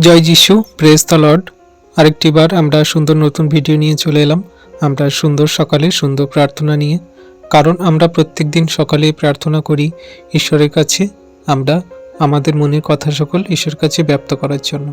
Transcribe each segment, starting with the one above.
জয় যিশু press the Lord আরেকটিবার আমরা সুন্দর নতুন ভিডিও নিয়ে চলে এলাম। আমরা সুন্দর সকালে সুন্দর প্রার্থনা নিয়ে। কারণ আমরা প্রত্যেক দিন সকালে প্রার্থনা করি ঈশ্বরের কাছে। আমরা আমাদের মনের কথা সকল ঈশ্বরের কাছে ব্যক্ত করার জন্য।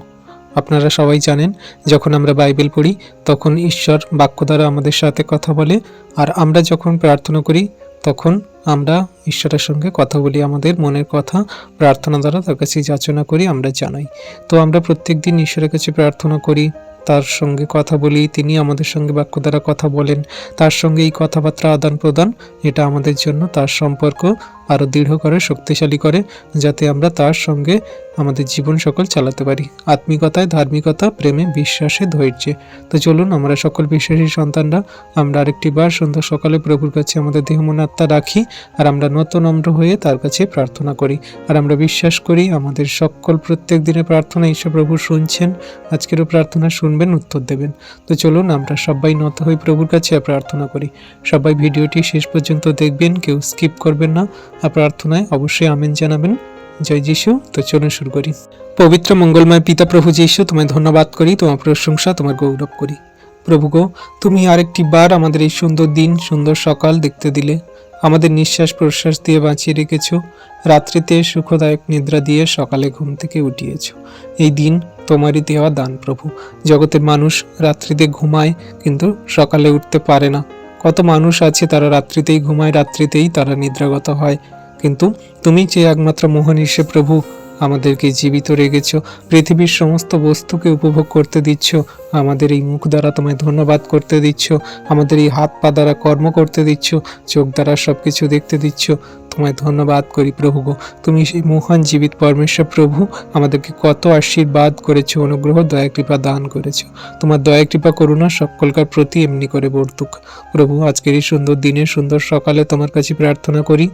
আপনারা সবাই জানেন, যখন আমরা বাইবেল পড়ি, তখন ঈশ্বর বাক্য দ্বারা আমাদের সাথে কথা বলে। আর আমরা যখন প্রার্থনা করি, তখন আমরা ঈশ্বরের সঙ্গে কথা বলি আমাদের মনের কথা, প্রার্থনা দ্বারা তার কাছে যাচনা করি, আমরা জানাই। তো আমরা প্রত্যেক দিন ঈশ্বরের কাছে প্রার্থনা করি, তার সঙ্গে কথা বলি, তিনি আমাদের সঙ্গে বাক্য দ্বারা কথা বলেন, তার সঙ্গে এই কথাবার্তা আদান প্রদান এটা আমাদের জন্য তার সম্পর্ক আরও দৃঢ় করে, শক্তিশালী করে, যাতে আমরা তার সঙ্গে আমাদের জীবন সকল চালাতে পারি। আত্মিকতায় ধার্মিকতা, প্রেমে বিশ্বাসে ধৈর্যে। তো চলুন আমরা সকল বিশ্বাসী সন্তানরা, আমরা আরেকটি বার সন্ধ্যা সকালে প্রভুর কাছে আমাদের দেহ মন আত্মা রাখি, আর আমরা নত নম্র হয়ে তার কাছে প্রার্থনা করি। আর আমরা বিশ্বাস করি, আমাদের সকল প্রত্যেক দিনের প্রার্থনা ঈশ্বর প্রভু শুনছেন, আজকেরও প্রার্থনা শুনবেন, উত্তর দেবেন। তো চলুন আমরা সবাই নত হয়ে প্রভুর কাছে প্রার্থনা করি। সবাই ভিডিওটি শেষ পর্যন্ত দেখবেন, কেউ স্কিপ করবেন না। প্রার্থনায় অবশ্যই আমেন জানাবেন। জয় যিশু, তো চলুন শুরু করি। পবিত্র মঙ্গলময় পিতা প্রভু যিশু, তোমায় ধন্যবাদ করি, তোমার প্রশংসা, তোমার গৌরব করি। প্রভু গো, তুমি আরেকটি বার আমাদের এই সুন্দর দিন, সুন্দর সকাল দেখতে দিলে। আমাদের নিঃশ্বাস প্রশ্বাস দিয়ে বাঁচিয়ে রেখেছ। রাত্রিতে সুখদায়ক নিদ্রা দিয়ে সকালে ঘুম থেকে উঠিয়েছ। এই দিন তোমারই দেওয়া দান প্রভু। জগতের মানুষ রাত্রিতে ঘুমায়, কিন্তু সকালে উঠতে পারে না। কত মানুষ আছে তারা রাত্রিতেই ঘুমায়, রাত্রিতেই তারা নিদ্রাগত হয়। কিন্তু তুমি যে একমাত্র মোহন প্রভু, আমাদেরকে জীবিত রেখেছ, পৃথিবীর সমস্ত বস্তুকে উপভোগ করতে দিচ্ছ, আমাদের এই মুখ দ্বারা তোমায় ধন্যবাদ করতে দিচ্ছ, আমাদের এই হাত পা দ্বারা কর্ম করতে দিচ্ছ, চোখ দ্বারা সব কিছু দেখতে দিচ্ছ তোমায় ধন্যবাদ করি প্রভু গো। তুমি সেই মহান জীবিত পরমেশ্বর প্রভু, আমাদেরকে কত আশীর্বাদ করেছ, অনুগ্রহ, দয়া, কৃপা দান করেছ। তোমার দয়া, কৃপা, করুণা সকলকার প্রতি এমনি করে বর্তুক। প্রভু, আজকের এই সুন্দর দিনে, সুন্দর সকালে তোমার কাছে প্রার্থনা করি।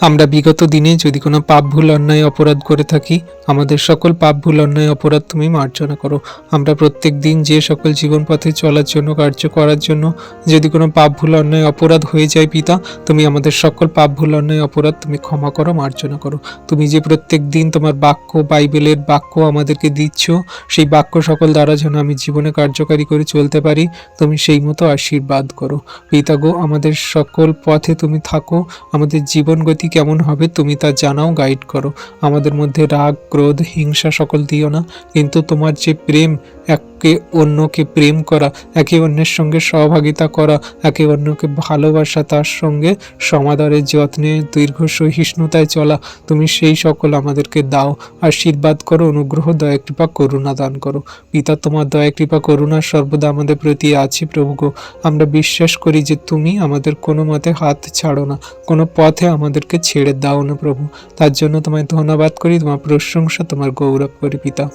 আমরা বিগত দিনে যদি কোনো পাপ ভুল, অন্যায়, অপরাধ করে থাকি, আমাদের সকল পাপ ভুল, অন্যায়, অপরাধ তুমি মার্জনা করো। আমরা প্রত্যেক দিন যে সকল জীবন পথে চলার জন্য, কার্য করার জন্য যদি কোনো পাপ ভুল, অন্যায়, অপরাধ হয়ে যায় পিতা, তুমি আমাদের সকল পাপ ভুল, অন্যায় অপরাধ তুমি ক্ষমা করো, মার্জনা করো। তুমি যে প্রত্যেক দিন তোমার বাক্য, বাইবেলের বাক্য আমাদেরকে দিচ্ছ, সেই বাক্য সকল দ্বারা যেন আমি জীবনে কার্যকারী করে চলতে পারি, তুমি সেই মতো আশীর্বাদ করো। পিতা গো, আমাদের সকল পথে তুমি থাকো, আমাদের জীবন গতি কেমন হবে তুমি তা জানাও গাইড করো। আমাদের মধ্যে রাগ, ক্রোধ, হিংসা সকল দিও না, কিন্তু তোমার যে প্রেম একে অন্যকে প্রেম করা, একে অন্যের সঙ্গে সহভাগিতা করা, একে অন্যকে ভালোবাসা, তার সঙ্গে সমাদরের যত্নে, দীর্ঘ সহিষ্ণুতায় চলা। তুমি সেই সকল আমাদেরকে দাও। আশীর্বাদ করো, অনুগ্রহ, দয়া, কৃপা, করুণা দান করো। পিতা, তোমার দয়া, কৃপা, করুণা সর্বদা আমাদের প্রতি আছে প্রভু গো। আমরা বিশ্বাস করি যে তুমি আমাদের কোনো মতে হাত ছাড়ো না, কোনো পথে আমাদেরকে ছেড়ে দাও না প্রভু। তার জন্য তোমায় ধন্যবাদ করি, তোমার প্রশংসা, তোমার গৌরব করি পিতা।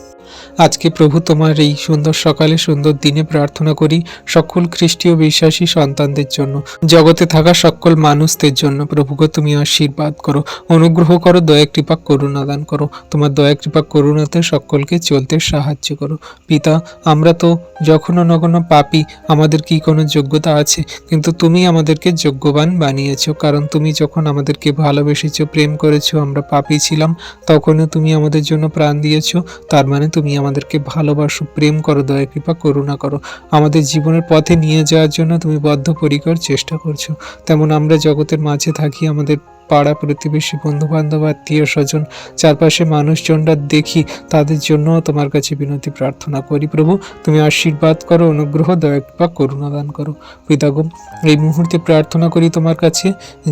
আজকে প্রভু তোমার এই সুন্দর সকালে সুন্দর দিনে প্রার্থনা করি সকল খ্রিস্টীয় বিশ্বাসী সন্তানদের জন্য। জগতে থাকা সকল মানুষদের জন্য প্রভুকে তুমি আশীর্বাদ করো। অনুগ্রহ করো, দয়া কৃপা, করুণা দান করো। তোমার দয়া, কৃপা, করুণাতে সকলকে চলতে সাহায্য করো। পিতা, আমরা তো যখনও নগণ পাপি, আমাদের কি কোনো যোগ্যতা আছে? কিন্তু তুমি আমাদেরকে যোগ্যবান বানিয়েছো, কারণ তুমি যখন আমাদেরকে ভালোবেসেছো, প্রেম করেছ, আমরা পাপি ছিলাম, তখনও তুমি আমাদের জন্য প্রাণ দিয়েছ, তার মানে তুমি আমাদেরকে ভালোবাসো, প্রেম করো, দয়া, কৃপা, করুণা করো। আমাদের জীবনের পথে নিয়ে যাওয়ার জন্য তুমি বদ্ধপরিকর চেষ্টা করছ। তেমন আমরা জগতের মাঝে থাকি, আমাদের পাড়া প্রতিবেশী বন্ধু বান্ধব আত্মীয় স্বজন চারপাশে মানুষজনরা দেখি, তাদের জন্য তোমার কাছে বিনতি প্রার্থনা করি। প্রভু, তুমি আশীর্বাদ করো, অনুগ্রহ, দয়া বা করুণা দান করো। পিতাগম এই মুহূর্তে প্রার্থনা করি তোমার কাছে,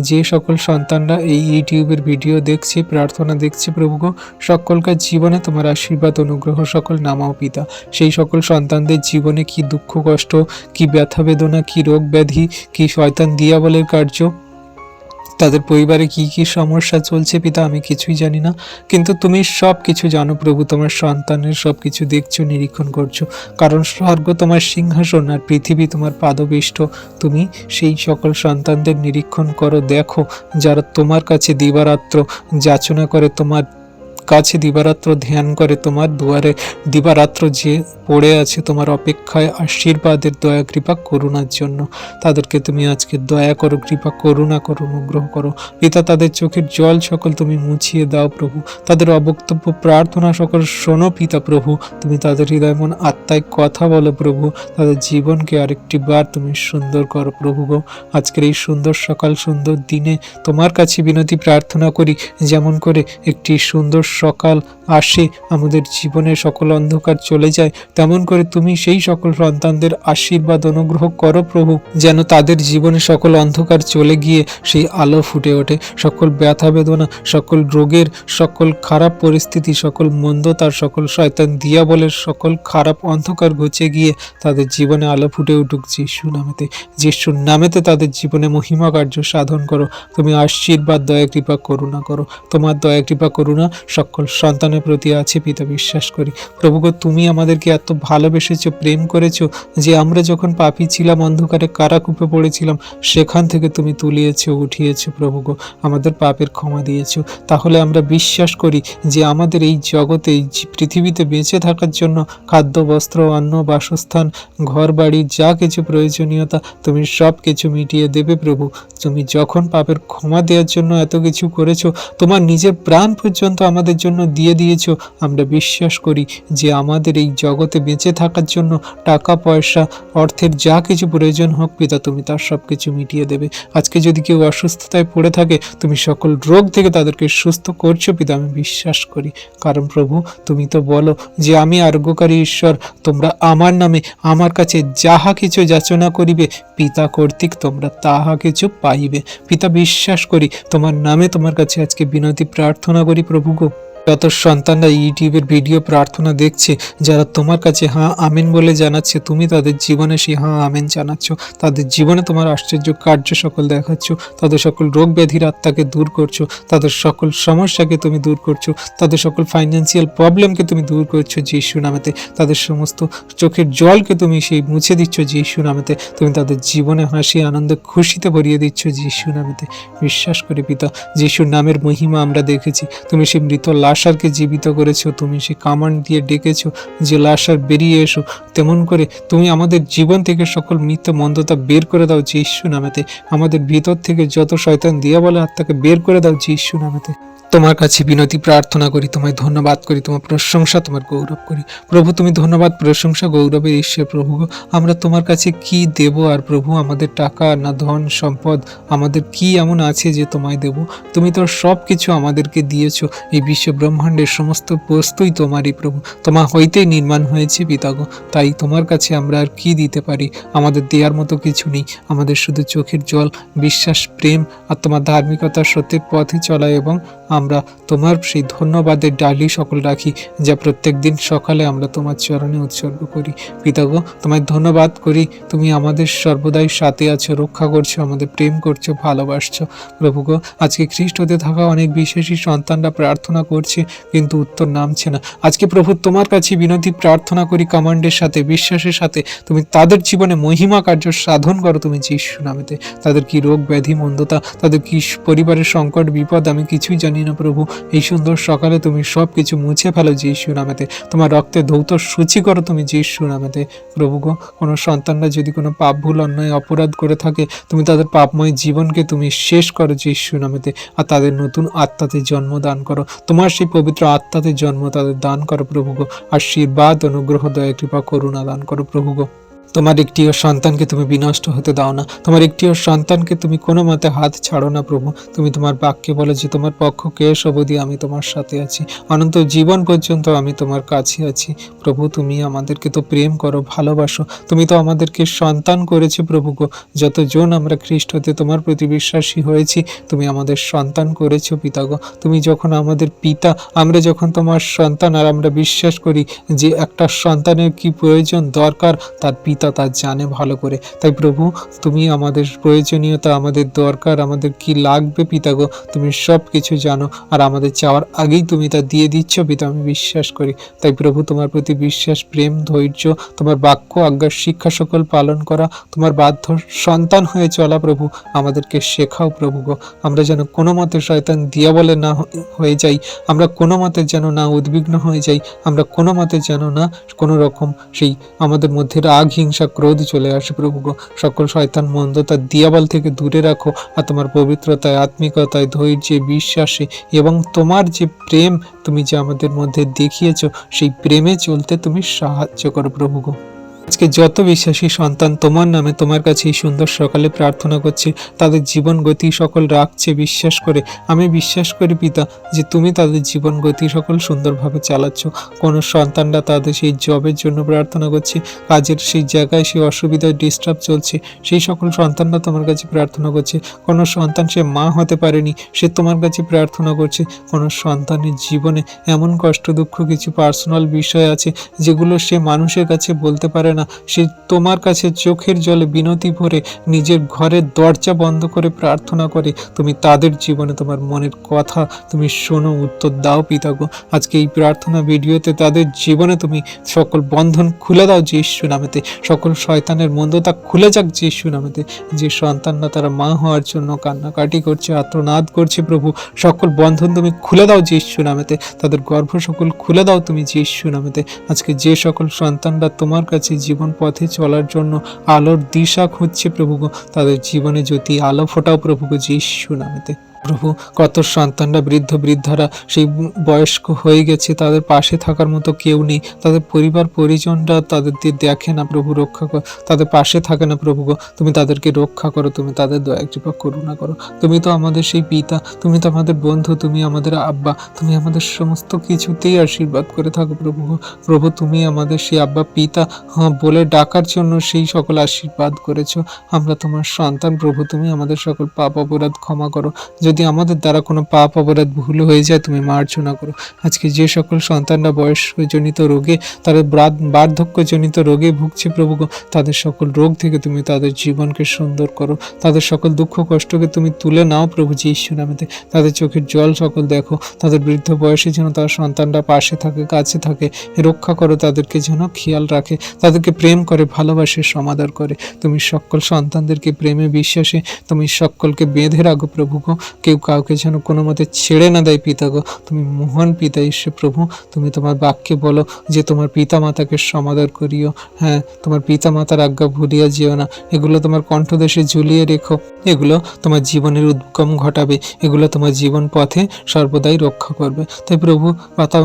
যে সকল সন্তানরা এই ইউটিউবের ভিডিও দেখছে, প্রার্থনা দেখছে, প্রভু গো, সকলকার জীবনে তোমার আশীর্বাদ, অনুগ্রহ, সকল নামাও পিতা। সেই সকল সন্তানদের জীবনে কি দুঃখ, কষ্ট, কি ব্যথা বেদনা, কি রোগ ব্যাধি, কি শয়তান দিয়াবলের কার্য তাদের পরিবারে কি কি সমস্যা চলছে পিতা, আমি কিছুই জানি না। কিন্তু তুমি সব কিছু জানো প্রভু, তোমার সন্তানের সব কিছু দেখছ, নিরীক্ষণ করছ। কারণ স্বর্গ তোমার সিংহাসন আর পৃথিবী তোমার পাদবিষ্ট তুমি সেই সকল সন্তানদের নিরীক্ষণ করো, দেখো যারা তোমার কাছে দিবারাত্র যাচনা করে তোমার কাছে দিবারাত্র ধ্যান করে তোমার দুয়ারে। দিবারাত্র যে পড়ে আছে তোমার অপেক্ষায় আশীর্বাদের দয়া, কৃপা, করুণার জন্য। তাদেরকে তুমি আজকে দয়া করো, কৃপা, করুণা করো, অনুগ্রহ করো। পিতা, তাদের চোখের জল সকল তুমি মুছিয়ে দাও প্রভু। তাদের অবক্তব্য, প্রার্থনা সকল শোনো পিতা প্রভু। তুমি তাদের হৃদয় মন আত্মায় কথা বলো প্রভু। তাদের জীবনকে আরেকটি বার তুমি সুন্দর করো প্রভু গো। আজকের এই সুন্দর সকাল, সুন্দর দিনে তোমার কাছে বিনতি প্রার্থনা করি। যেমন করে একটি সুন্দর সকাল আসে, আমাদের জীবনে সকল অন্ধকার চলে যায়। তেমন করে তুমি সেই সকল সন্তানদের আশীর্বাদ অনুগ্রহ করো প্রভু, যেন তাদের জীবনে সকল অন্ধকার চলে গিয়ে সেই আলো ফুটে ওঠে। সকল ব্যথা বেদনা, সকল রোগের, সকল খারাপ পরিস্থিতি, সকল মন্দতার সকল শয়তান দিয়া বলে সকল খারাপ অন্ধকার ঘুচে গিয়ে তাদের জীবনে আলো ফুটে উঠুক যিশু নামেতে। যিশুর নামেতে তাদের জীবনে মহিমা কার্য সাধন করো। তুমি আশীর্বাদ, দয়া, কৃপা, করুণা করো। তোমার দয়া, কৃপা, করুণা সকল সন্তানের প্রতি আছে, পিতা, বিশ্বাস করি। প্রভু গো তুমি আমাদেরকে এত ভালোবেসেছো, প্রেম করেছ যে আমরা যখন পাপী ছিলাম, অন্ধকারে কারাকূপে পড়েছিলাম, সেখান থেকে তুমি তুলিয়েছো, উঠিয়েছো প্রভু গো আমাদের পাপের ক্ষমা দিয়েছ। তাহলে আমরা বিশ্বাস করি যে আমাদের এই জগতে, এই পৃথিবীতে বেঁচে থাকার জন্য খাদ্য, বস্ত্র, অন্ন, বাসস্থান ঘর বাড়ি যা কিছু প্রয়োজনীয়তা, তুমি সব কিছু মিটিয়ে দেবে, প্রভু। তুমি যখন পাপের ক্ষমা দেওয়ার জন্য এত কিছু করেছ, তোমার নিজের প্রাণ পর্যন্ত আমাদের জন্য দিয়ে দিয়েছ, আমরা বিশ্বাস করি যে আমাদের এই জগতে বেঁচে থাকার জন্য টাকা, পয়সা, অর্থের যা কিছু প্রয়োজন হোক পিতা, তুমি তার সব কিছু মিটিয়ে দেবে। আজকে যদি কেউ অসুস্থতায় পড়ে থাকে, তুমি সকল রোগ থেকে তাদেরকে সুস্থ করছ পিতা, আমি বিশ্বাস করি। কারণ প্রভু, তুমি তো বলো যে আমি আরোগ্যকারী ঈশ্বর, তোমরা আমার নামে আমার কাছে যাহা কিছু যাচনা করিবে, পিতা কর্তৃক তোমরা তাহা কিছু পাইবে। পিতা, বিশ্বাস করি, তোমার নামে তোমার কাছে আজকে বিনতি প্রার্থনা করি প্রভু গো। যত সন্তানরা ইউটিউবের ভিডিও প্রার্থনা দেখছে, যারা তোমার কাছে হ্যাঁ আমেন বলে জানাচ্ছে, তুমি তাদের জীবনে সেই হ্যাঁ আমেন জানাচ্ছ। তাদের জীবনে তোমার আশ্চর্য কার্য সকল দেখাচ্ছ। তাদের সকল রোগ ব্যাধির আত্মাকে দূর করছ। তাদের সকল সমস্যাকে তুমি দূর করছ। তাদের সকল ফাইন্যান্সিয়াল প্রবলেমকে তুমি দূর করছ যিশু নামেতে। তাদের সমস্ত চোখের জলকে তুমি সেই মুছে দিচ্ছ যিশু নামেতে। তুমি তাদের জীবনে হাসি, আনন্দ খুশিতে ভরিয়ে দিচ্ছ যিশু নামেতে। বিশ্বাস করে পিতা, যিশুর নামের মহিমা আমরা দেখেছি। তুমি সেই মৃত লাশারকে জীবিত করেছ, তুমি সেই কামান দিয়ে ডেকেছো, যে লাশার বেরিয়ে এসো। তেমন করে তুমি আমাদের জীবন থেকে সকল মৃত মন্দতা বের করে দাও যিশু নামেতে। আমাদের ভিতর থেকে যত শয়তান দিয়া বলে আত্মাকে বের করে দাও যিশু নামেতে। তোমার কাছে বিনতি, প্রার্থনা করি, তোমায় ধন্যবাদ করি, তোমার প্রশংসা, তোমার গৌরব করি। প্রভু, তুমি ধন্যবাদ, প্রশংসা, গৌরবের ঈশ্বর প্রভু। আমরা তোমার কাছে কি দেব আর প্রভু, আমাদের টাকা না ধন, সম্পদ, আমাদের কি এমন আছে যে তোমায় দেব? তুমি তো সব কিছু আমাদেরকে দিয়েছ, এই বিশ্ব ব্রহ্মাণ্ডের সমস্ত বস্তুই তোমারই প্রভু। তোমার হইতেই নির্মাণ হয়েছে পিতাগো তাই তোমার কাছে আমরা আর কি দিতে পারি? আমাদের দেওয়ার মতো কিছু নেই, আমাদের শুধু চোখের জল, বিশ্বাস, প্রেম, আর তোমার ধার্মিকতা সত্যের পথে চলা এবং আমরা তোমার সেই ধন্যবাদের ডালি সকল রাখি, যা প্রত্যেক দিন সকালে আমরা তোমার চরণে উৎসর্গ করি। পিতাগো, তোমায় ধন্যবাদ করি, তুমি আমাদের সর্বদাই সাথে আছো, রক্ষা করছ, আমাদের প্রেম করছ, ভালোবাসছো। প্রভু গো আজকে খ্রিস্টতে থাকা অনেক বিশেষী সন্তানরা প্রার্থনা করছে, কিন্তু উত্তর নামছে না। আজকে প্রভু তোমার কাছে বিনতি প্রার্থনা করি, কমান্ডের সাথে, বিশ্বাসের সাথে। তুমি তাদের জীবনে মহিমা কার্য সাধন করো, তুমি যিশু নামেতে। তাদের কি রোগ, ব্যাধি, মন্দতা, তাদের কি পরিবারের সংকট, বিপদ, আমি কিছুই জানি না প্রভু? এই সুন্দর সকালে তুমি সব কিছু মুছে ফেলো যিশু নামেতে। তোমার রক্তে ধৌত সূচি করো তুমি যিশু নামেতে। প্রভু গো, কোনো সন্তানরা যদি কোনো পাপ, ভুল, অন্যায়, অপরাধ করে থাকে, তুমি তাদের পাপময় জীবনকে তুমি শেষ করো যিশু নামেতে। আর তাদের নতুন আত্মাতে জন্ম দান করো। তোমার সেই পবিত্র আত্মাতে জন্ম তাদের দান করো প্রভু গো। আশীর্বাদ, অনুগ্রহ, দয়া, কৃপা, করুণা দান করো প্রভু গো। তোমার একটিও সন্তানকে তুমি বিনষ্ট হতে দাও না। তোমার একটিও সন্তানকে তুমি কোনো মতে হাত ছাড়ো না প্রভু। তুমি তোমার বাক্যে বলো যে, তোমার পক্ষ কেশ অবধি আমি তোমার সাথে আছি? অনন্ত জীবন পর্যন্ত আমি তোমার কাছে আছি। প্রভু, তুমি আমাদেরকে তো প্রেম করো, ভালোবাসো। তুমি তো আমাদেরকে সন্তান করেছ প্রভু গো। যতজন আমরা খ্রিস্টতে তোমার প্রতি বিশ্বাসী হয়েছি, তুমি আমাদের সন্তান করেছ পিতা গো। তুমি যখন আমাদের পিতা, আমরা যখন তোমার সন্তান, আর আমরা বিশ্বাস করি যে একটা সন্তানের কি প্রয়োজন দরকার, তার পিতা পিতা তা জানে ভালো করে। তাই প্রভু, তুমি আমাদের প্রয়োজনীয়তা, আমাদের দরকার, আমাদের কি লাগবে পিতা গো, তুমি সব কিছু জানো। আর আমাদের চাওয়ার আগেই তুমি তা দিয়ে দিচ্ছ, পিতা, আমি বিশ্বাস করি। তাই প্রভু, তোমার প্রতি বিশ্বাস, প্রেম, ধৈর্য, তোমার বাক্য আজ্ঞার শিক্ষা সকল পালন করা, তোমার বাধ্য সন্তান হয়ে চলা প্রভু, আমাদেরকে শেখাও প্রভু গো। আমরা যেন কোনো মতে শয়তান দিয়া বলে না হয়ে যাই, আমরা কোনো মতে যেন না উদ্বিগ্ন হয়ে যাই, আমরা কোনো মতে যেন না কোনো রকম সেই আমাদের মধ্যে রাগ হিংসা, ক্রোধ চলে আসে প্রভু সকল শয়তান মন্দতা দিয়াবল থেকে দূরে রাখো, আর তোমার পবিত্রতায়, আত্মিকতায়, ধৈর্যে, বিশ্বাসে এবং তোমার যে প্রেম তুমি যে আমাদের মধ্যে দেখিয়েছ, সেই প্রেমে চলতে তুমি সাহায্য করো প্রভুগ আজকে যত বিশ্বাসী সন্তান তোমার নামে তোমার কাছে এই সুন্দর সকালে প্রার্থনা করছে, তাদের জীবন গতি সকল রাখছে বিশ্বাস করে। আমি বিশ্বাস করি পিতা, যে তুমি তাদের জীবন গতি সকল সুন্দরভাবে চালাচ্ছ। কোনো সন্তানরা তাদের সেই জবের জন্য প্রার্থনা করছে, কাজের সেই জায়গায় সেই অসুবিধায় ডিস্টার্ব চলছে, সেই সকল সন্তানরা তোমার কাছে প্রার্থনা করছে। কোনো সন্তান সে মা হতে পারেনি, সে তোমার কাছে প্রার্থনা করছে। কোনো সন্তানের জীবনে এমন কষ্ট দুঃখ কিছু পার্সোনাল বিষয় আছে, যেগুলো সে মানুষের কাছে বলতে পারে না। সে তোমার কাছে চোখের জলে বিনতি ভরে নিজের ঘরের দরজা বন্ধ করে প্রার্থনা করে। তুমি তাদের জীবনে তোমার মনের কথা তুমি শোনো, উত্তর দাও পিতা গো। আজকে এই প্রার্থনা ভিডিওতে তাদের জীবনে তুমি সকল বন্ধন খুলে দাও যিশু নামেতে। সকল শয়তানের মন্দতা খুলে যাক যিশু নামেতে। যে সন্তানরা তারা মা হওয়ার জন্য কান্নাকাটি করছে আত্মনাদ করছে প্রভু। সকল বন্ধন তুমি খুলে দাও যিশু নামেতে। তাদের গর্ভ সকল খুলে দাও তুমি যিশু নামেতে। আজকে যে সকল সন্তানরা তোমার কাছে জীবন পথে চলার জন্য আলোর দিশা খুঁজছে প্রভুগ তাদের জীবনে যদি আলো ফোটাও প্রভুগ যিশু নামেতে। প্রভু কত সন্তানরা বৃদ্ধ বৃদ্ধারা সেই বয়স্ক হয়ে গেছে তাদের পাশে থাকার মতো কেউ নেই। তাদের পরিবার পরিজনরা তাদের দিয়ে দেখে না প্রভু রক্ষা কর তাদের পাশে থাকে না প্রভু গো। তুমি তাদেরকে রক্ষা করো তুমি তাদের দয়া কৃপা করুণা করো। তুমি তো আমাদের সেই পিতা তুমি তো আমাদের বন্ধু তুমি আমাদের আব্বা তুমি আমাদের সমস্ত কিছুতেই আশীর্বাদ করে থাকো প্রভু গো। প্রভু তুমি আমাদের সেই আব্বা পিতা হ্যাঁ, বলে ডাকার জন্য সেই সকল আশীর্বাদ করেছ। আমরা তোমার সন্তান প্রভু তুমি আমাদের সকল পাপ অপরাধ ক্ষমা করো। যদি আমাদের দ্বারা কোনো পাপ, অপরাধ, ভুল হয়ে যায়, তুমি মার্জনা করো। আজকে যে সকল সন্তানরা বয়সজনিত রোগে, তাদের বার্ধক্যজনিত রোগে ভুগছে প্রভু তাদের সকল রোগ থেকে তুমি তাদের জীবনকে সুন্দর করো। তাদের সকল দুঃখ, কষ্টকে তুমি তুলে নাও প্রভু যীশু নামেতে। তাদের চোখের জল সকল দেখো। তাদের বৃদ্ধ বয়সে যেন তার সন্তানরা পাশে থাকে, কাছে থাকে, রক্ষা করো, তাদেরকে যেন খেয়াল রাখে। তাদেরকে প্রেম করে, ভালোবাসে, সমাদর করে। তুমি সকল সন্তানদেরকে প্রেমে বিশ্বাসে, তুমি সকলকে বেঁধে রাখো প্রভু গো। কেউ কাউকে যেন কোনো মতে ছেড়ে না দেয় পিতা গো। তুমি মহান পিতা, ঈশ্বর প্রভু। তুমি তোমার বাক্যে বলো যে, তোমার পিতা মাতাকে সমাদর করিও। হ্যাঁ তোমার পিতা মাতার আজ্ঞা ভুলিয়া যেও না। এগুলো তোমার কণ্ঠদেশে ঝুলিয়ে রেখো। এগুলো তোমার জীবনের উদ্গম ঘটাবে। এগুলো তোমার জীবন পথে সর্বদাই রক্ষা করবে। তাই প্রভু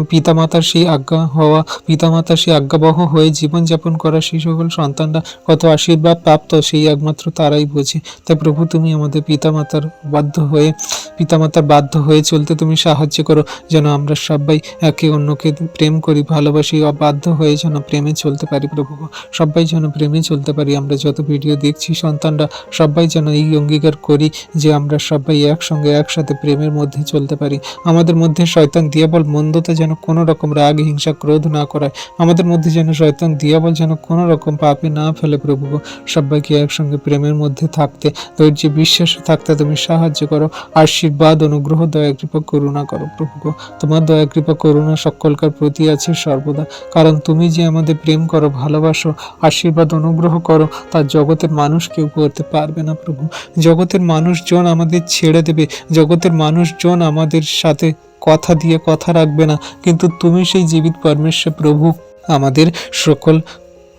পিতা মাতার সেই আজ্ঞা হওয়া পিতা মাতার সেই আজ্ঞাবহ হয়ে জীবনযাপন করা সেই সকল সন্তানরা কত আশীর্বাদ প্রাপ্ত, সেই একমাত্র তারাই বোঝে। তাই প্রভু, তুমি আমাদের পিতা মাতার বাধ্য হয়ে পিতামাতার বাধ্য হয়ে চলতে তুমি সাহায্য করো, যেন আমরা সবাই একে অন্যকে প্রেম করি, ভালোবাসি ও বাধ্য হয়ে যেন প্রেমে চলতে পারি প্রভু। সবাই যেন প্রেমে চলতে পারি, আমরা যত ভিডিও দেখছি সন্তানরা, সবাই যেন এই অঙ্গীকার করি যে আমরা সবাই একসঙ্গে, একসাথে প্রেমের মধ্যে চলতে পারি আমাদের মধ্যে শয়তান, দিয়াবল মন্দতা যেন কোনো রকম রাগ, হিংসা, ক্রোধ না করায় আমাদের মধ্যে যেন শয়তান, দিয়াবল যেন কোনো রকম পাপে না ফেলে প্রভু। সবাইকে একসঙ্গে প্রেমের মধ্যে থাকতে, ধৈর্য, বিশ্বাসে থাকতে তুমি সাহায্য করো আশীর্বাদ, অনুগ্রহ, দয়া, কৃপা, করুণা করো প্রভু গো। তোমার দয়া, কৃপা, করুণা সকলকার প্রতি আছে সর্বদা। কারণ তুমি যে আমাদের প্রেম করো, ভালোবাসো, আশীর্বাদ, অনুগ্রহ করো, তা জগতের মানুষ কেউ করতে পারবে না প্রভু। জগতের মানুষজন আমাদের ছেড়ে দেবে, জগতের মানুষজন আমাদের সাথে কথা দিয়ে কথা রাখবে না। কিন্তু তুমি সেই জীবিত পরমেশ্বর প্রভু, আমাদের সকল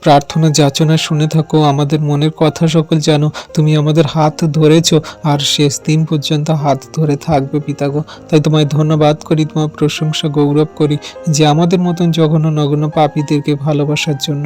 প্রার্থনা যাচনা শুনে থাকো, আমাদের মনের কথা সকল জানো, তুমি আমাদের হাত ধরেছো আর শেষ দিন পর্যন্ত হাত ধরে থাকবে পিতাগো তাই তোমায় ধন্যবাদ করি, তোমার প্রশংসা গৌরব করি যে আমাদের মতন জঘন্য নগ্ন পাপীদেরকে ভালোবাসার জন্য।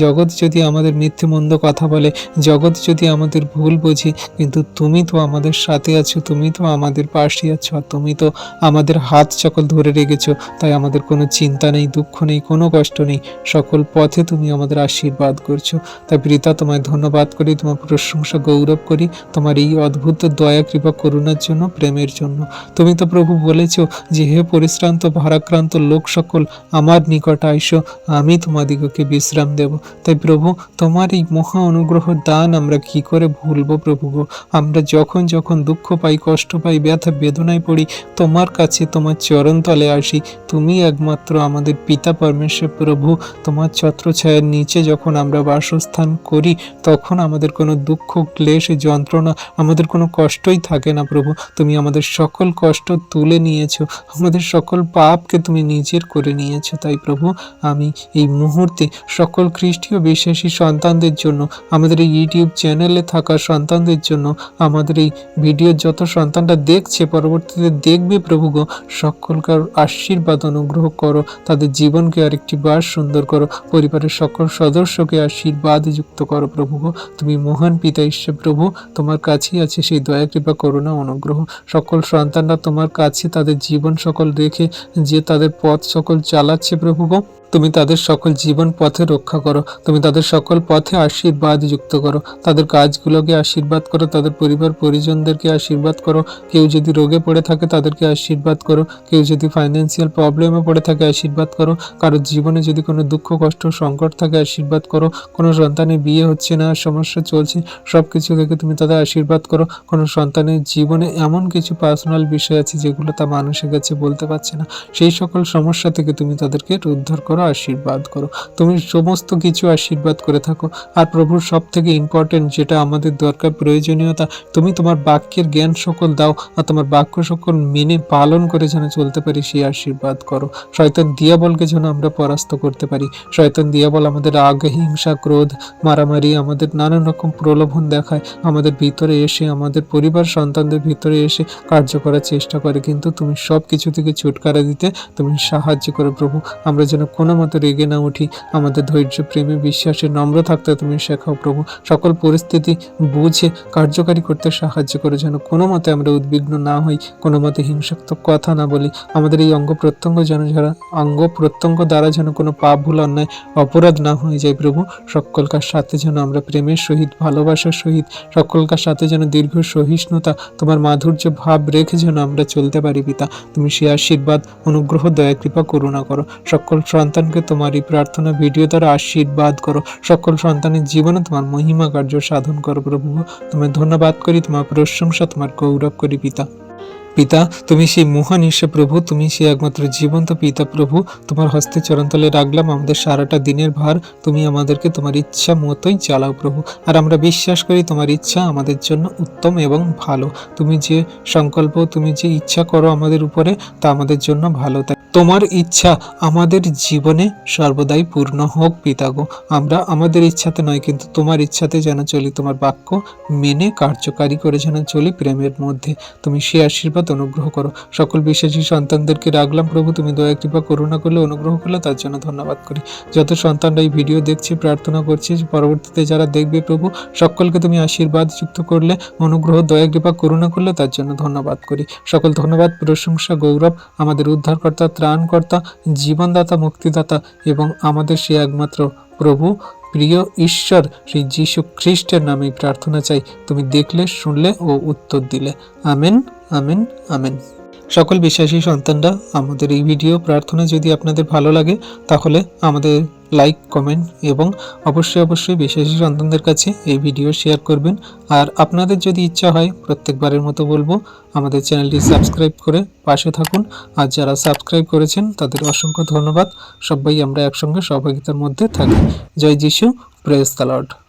জগৎ যদি আমাদের মিথ্যে মন্দ কথা বলে, জগৎ যদি আমাদের ভুল বোঝে, কিন্তু তুমি তো আমাদের সাথে আছো, তুমি তো আমাদের পাশে আছো, আর তুমি তো আমাদের হাত সকল ধরে রেখেছো, তাই আমাদের কোনো চিন্তা নেই, দুঃখ নেই, কোনো কষ্ট নেই, সকল পথে তুমি আমাদের আশীর্বাদ আশীর্বাদ করছ। তাই পিতা তোমায় ধন্যবাদ করি, তোমার প্রশংসা গৌরব করি, তোমার এই অদ্ভুত দয়া, কৃপা, করুণার জন্য, প্রেমের জন্য। তুমি তো প্রভু বলেছ যে হে পরিশ্রান্ত, ভারাক্রান্ত লোক সকল আমার নিকট আইসো, আমি তোমাদিগকে বিশ্রাম দেব। তাই প্রভু, তোমার এই মহা অনুগ্রহ দান আমরা কি করে ভুলবো প্রভু গো? আমরা যখন যখন দুঃখ পাই, কষ্ট পাই, ব্যথা, বেদনায় পড়ি, তোমার কাছে তোমার চরণতলে আসি। তুমি একমাত্র আমাদের পিতা পরমেশ্বর প্রভু, তোমার ছত্রছায়ার নিচে যখন আমরা বাসস্থান করি, তখন আমাদের কোনো দুঃখ, ক্লেশ, যন্ত্রণা, আমাদের কোনো কষ্টই থাকে না, প্রভু। তুমি আমাদের সকল কষ্ট তুলে নিয়েছো। আমাদের সকল পাপকে তুমি নিজের করে নিয়েছো, তাই প্রভু, আমি এই মুহূর্তে সকল খ্রিস্টীয় বিশ্বাসী সন্তানদের জন্য, আমাদের এই ইউটিউব চ্যানেলে থাকা সন্তানদের জন্য, আমাদের এই ভিডিও যত সন্তানটা দেখছে, পরবর্তীতে দেখবে প্রভু গো, সকলকার আশীর্বাদ অনুগ্রহ করো, তাদের জীবনকে আরেকটি বার সুন্দর করো, পরিবারের সকল সদস্যকে আশীর্বাদ যুক্ত করো প্রভু তুমি মহান পিতা ঈশ্বর প্রভু, তোমার কাছেই আছে সেই দয়া, কৃপা, করুণা, অনুগ্রহ। সকল সন্তানরা তোমার কাছে তাদের জীবন সকল রেখে যে তাদের পথ সকল চালাচ্ছে প্রভু তুমি তাদের সকল জীবন পথে রক্ষা করো। তুমি তাদের সকল পথে আশীর্বাদ যুক্ত করো। তাদের কাজগুলোকে আশীর্বাদ করো, তাদের পরিবার পরিজনদেরকে আশীর্বাদ করো। কেউ যদি রোগে পড়ে থাকে তাদেরকে আশীর্বাদ করো। কেউ যদি ফাইন্যান্সিয়াল প্রবলেমে পড়ে থাকে আশীর্বাদ করো। কারও জীবনে যদি কোনো দুঃখ, কষ্ট, সংকট থাকে আশীর্বাদ করো। কোনো সন্তানের বিয়ে হচ্ছে না, সমস্যা চলছে সব কিছু থেকে তুমি তাদের আশীর্বাদ করো। কোনো সন্তানের জীবনে এমন কিছু পার্সোনাল বিষয় আছে যেগুলো তা মানুষের কাছে বলতে পারছে না। সেই সকল সমস্যা থেকে তুমি তাদেরকে উদ্ধার করো, আশীর্বাদ করো। তুমি সমস্ত কিছু আশীর্বাদ করে থাকো। আর প্রভুর সব থেকে ইম্পর্টেন্ট যেটা আমাদের দরকার, প্রয়োজনীয়তা, তুমি তোমার বাক্যের জ্ঞান সকল দাও আর তোমার বাক্য সকল মেনে পালন করে যেন চলতে পারি, সেই আশীর্বাদ করো। শয়তান দিয়াবলকে যেন আমরা পরাস্ত করতে পারি। শয়তান দিয়াবল আমাদের রাগ হিংসা, ক্রোধ, মারামারি আমাদের নানান রকম প্রলোভন দেখায়। আমাদের ভিতরে এসে, আমাদের পরিবার, সন্তানদের ভিতরে এসে কার্য করার চেষ্টা করে। কিন্তু তুমি সব কিছু থেকে ছুটকারা দিতে তুমি সাহায্য করো প্রভু। আমরা যেন কোনো মতো রেগে না উঠি। আমাদের ধৈর্য, প্রেমে বিশ্বাসে নম্র থাকতে তুমি শেখাও প্রভু। সকল পরিস্থিতি বুঝে, কার্যকারী করতে সাহায্য করো। যেন কোনো মতে আমরা উদ্বিগ্ন না হই, কোনো মতে হিংসাত্মক কথা না বলি। আমাদের এই অঙ্গ প্রত্যঙ্গ যেন, যারা অঙ্গ প্রত্যঙ্গ দ্বারা যেন কোনো পাপ, ভুল, অন্যায়, অপরাধ না হয়ে যায় প্রভু। সকলকার সাথে যেন আমরা প্রেমের সহিত, ভালোবাসার সহিত, সকলকার সাথে যেন দীর্ঘ সহিষ্ণুতা, তোমার মাধুর্য ভাব রেখে যেন আমরা চলতে পারি পিতা। তুমি সে আশীর্বাদ, অনুগ্রহ, দয়া, কৃপা, করুণা করো। সকল সন্তানকে তোমার এই প্রার্থনা ভিডিও দ্বারা আশীর্বাদ করো। সকল সন্তানের জীবনে তোমার মহিমা কার্য সাধন করো প্রভু। তোমার ধন্যবাদ করি, তোমার প্রশংসা, তোমার গৌরব করি পিতা। পিতা, তুমি সেই মহান ঈশ্বর প্রভু তুমি সেই একমাত্র জীবন্ত পিতা প্রভু। তোমার হস্তে চরণতলে রাখলাম, আমাদের সারাটা দিনের ভার। তুমি আমাদেরকে তোমার ইচ্ছা মতোই চালাও প্রভু। আর আমরা বিশ্বাস করি তোমার ইচ্ছা আমাদের জন্য উত্তম এবং ভালো। তুমি যে সংকল্প, তুমি যে ইচ্ছা করো আমাদের উপরে, তা আমাদের জন্য ভালো। তাই তোমার ইচ্ছা আমাদের জীবনে সর্বদাই পূর্ণ হোক পিতাগো আমরা আমাদের ইচ্ছাতে নয়, কিন্তু তোমার ইচ্ছাতে যেন চলি। তোমার বাক্য মেনে কার্যকারী করে যেন চলি প্রেমের মধ্যে। তুমি সে আশীর্বাদ অনুগ্রহ করো। সকল বিশ্বাসী সন্তানদেরকে রাখলাম প্রভু, তুমি দয়া, কৃপা, করুণা করলে অনুগ্রহ করলে তার জন্য ধন্যবাদ করি। যত সন্তানরা এই ভিডিও দেখছি, প্রার্থনা করছি পরবর্তীতে যারা দেখবে প্রভু, সকলকে তুমি আশীর্বাদ যুক্ত করলে, অনুগ্রহ, দয়া, কৃপা, করুণা করলে তার জন্য ধন্যবাদ করি। সকল ধন্যবাদ, প্রশংসা, গৌরব, আমাদের উদ্ধারকর্তা, ত্রাণকর্তা, জীবনদাতা, মুক্তিদাতা এবং আমাদের সে একমাত্র প্রভু, প্রিয় ঈশ্বর, শ্রী যীশু খ্রিস্টের নামে প্রার্থনা চাই। তুমি দেখলে, শুনলে ও উত্তর দিলে। আমেন। Amen amen. সকল বিশ্বাসী সন্তানরা, আমাদের এই ভিডিও প্রার্থনা যদি আপনাদের ভালো লাগে, তাহলে আমাদের লাইক, কমেন্ট এবং অবশ্যই অবশ্যই বিশ্বাসী সন্তানদের কাছে এই ভিডিও শেয়ার করবেন। আর আপনাদের যদি ইচ্ছা হয়, প্রত্যেকবারের মতো বলব, আমাদের চ্যানেলটি সাবস্ক্রাইব করে পাশে থাকুন। আর যারা সাবস্ক্রাইব করেছেন, তাদের অসংখ্য ধন্যবাদ। সবাই আমরা একসঙ্গে সহভাগিতার মধ্যে থাকি। জয় যিশু, প্রেস দ্য লর্ড।